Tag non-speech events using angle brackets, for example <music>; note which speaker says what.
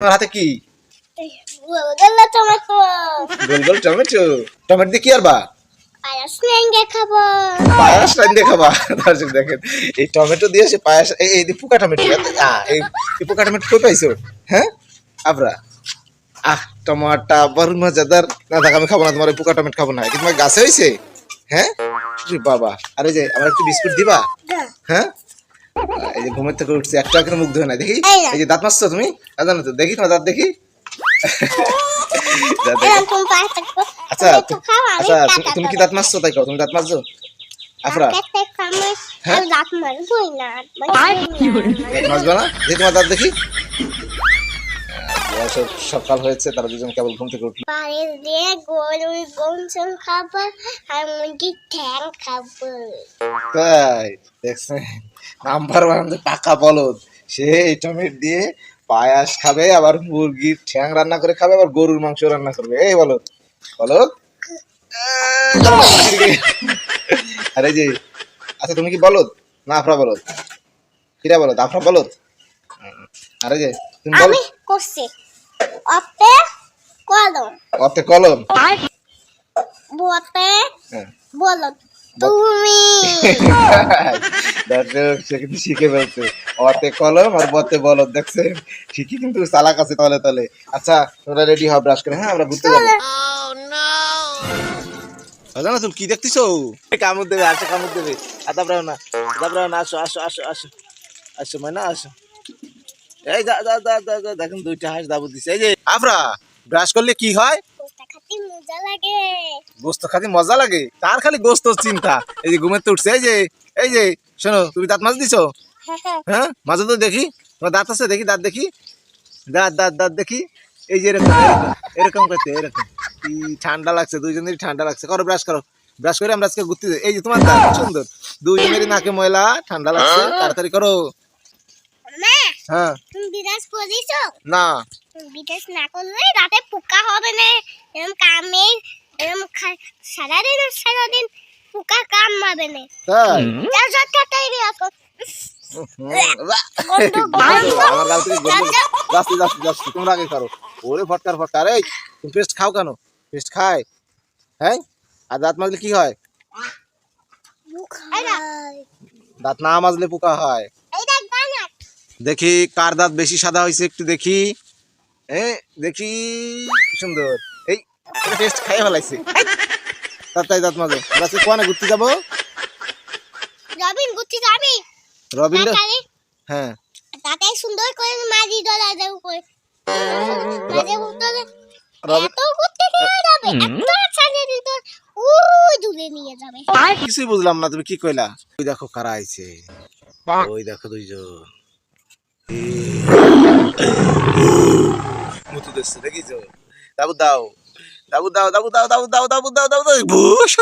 Speaker 1: তোমার হাতে কি?
Speaker 2: টমেটো।
Speaker 1: গোল গোল টমেটো? টমেটো দিয়ে কি আর বা
Speaker 2: পায়াস লেঙ্গে খাব।
Speaker 1: পায়াস রান দেখাবা দর্শক দেখেন এই টমেটো দিয়ে সে পায়াস এই এই পোকা টমেটো এই পোকা টমেটো কই পাইছো? হ্যাঁ? আবরা। আহ টমাটা বড় মজাদার। না দেখ আমি খাব না তোমার পোকা টমেটো খাব না। কিন্তু গাছে হয়েছে হ্যাঁ? বাবা। আরে যে আমার একটু বিস্কুট দিবা? হ্যাঁ। আহ, এই যে ঘুমের থেকে উঠছে একটা করে মুখ ধোয় না দেখি?
Speaker 2: এই
Speaker 1: যে দাঁত মারছো তুমি? দাঁত না তো দেখি তোমার দাঁত দেখি। আচ্ছা আচ্ছা তুমি- তুমি কি দাঁত মারছো তাই কও তুমি দাঁত মারছো আফরা। হ্যাঁ?
Speaker 2: দাঁত না
Speaker 1: দেখি তোমার দাঁত দেখি। সব- সকাল হয়েছে তারা দুজন কেবল ঘুম থেকে উঠল।
Speaker 2: পায়েস দিয়ে গরুর গমসম খাব আর মুরগির ঠ্যাং খাব।
Speaker 1: তাই দেখছেন? নাম্বার ওয়ান পাকা বলদ। সে এই টমেট দিয়ে পায়াস খাবে আবার মুরগির ঠ্যাং রান্না করে খাবে আবার গরুর মাংস রান্না করবে। এই বলদ বলদ। আরে যে আচ্ছা তুমি কি বলদ? না আফরা বলদ। কিরা বলদ? আফরা বলদ? আরে যে তুমি বল
Speaker 2: আমি করছি। অপে কলম।
Speaker 1: অতে কলম?
Speaker 2: বপে
Speaker 1: হ্যাঁ।
Speaker 2: বলো তুমি। <laughs>
Speaker 1: সে কিন্তু শিখে ফেলছে। অতে কলম আর বতে বলদ দেখছেন? ঠিকই কিন্তু চালাক আছে তলে তলে। আচ্ছা তোমরা রেডি হও ব্রাশ করে। হ্যাঁ আমরা ঘুরতে যাব। না তুমি কি দেখতেছো? কামড় দেবে আসো কামড় দেবে। আদা ব্রাও না আদা না আসো আসো আসো আসো। আসো মানে আসো। এই যা যা যা যা যা দেখেন দুইটা হাঁস দাবু দিছে। এই যে আফরা ব্রাশ করলে কি হয়?
Speaker 2: কোথা খাতে মজা লাগে।
Speaker 1: গোস্ত খাতে মজা লাগে? তার খালি গোস্ত চিন্তা। এই যে ঘুমের তো উঠছে। এই যে এই যে শোনো তুমি দাঁত মাছ দিছো? হ্যাঁ। মাঝে তো দেখি। তোমার দাঁত আছে? দেখি দাঁত দেখি। দাঁত দাঁত দাঁত দেখি। এই যে এরকম এরকম, করতে এরকম। ঠান্ডা লাগছে দুইজনেরই ঠান্ডা লাগছে। করো ব্রাশ করো। ব্রাশ করে আমরা আজকে ঘুরতে। এই যে তোমার দাঁত সুন্দর। দুইজনেরই নাকে ময়লা ঠান্ডা লাগছে। তাড়াতাড়ি করো। হ্যাঁ। না।
Speaker 2: না করলে রাতে পোকা হবে না। এরকম কামে এরকম সারাদিন সারাদিন পোকা না
Speaker 1: তোমরা আগে করো ওরে ফটকার ফটকার এই তুমি পেস্ট খাও কেন? পেস্ট খায়। হ্যাঁ? আর দাঁত মাজলে কি হয়? দাঁত না মাজলে পোকা হয়। দেখি কার দাঁত বেশি সাদা হয়েছে একটু দেখি। এ দেখি সুন্দর। এই টেস্ট খাইয়ে ফেলাইছে। তাই দাঁত মাজে। ঘুরতে যাব?
Speaker 2: রবিন গুচ্ছি যাবি
Speaker 1: রবিন
Speaker 2: তাড়াতাড়ি
Speaker 1: হ্যাঁ
Speaker 2: তাতে সুন্দর করে মাঝি ডলা দেব করে মাঝে উত্তরে এত ঘুরতে নিয়ে যাবে এত ছাড়িয়ে দিত ওই দূরে নিয়ে যাবে
Speaker 1: কিছুই বুঝলাম না তুমি কি কইলা ওই দেখো কারা আইছে ওই দেখো দুইজন মুতু দেখছে দেখিছো দাবু দাও দাবু দাও দাবু দাও দাবু দাও দাবু দাও দাবু দাও ভুস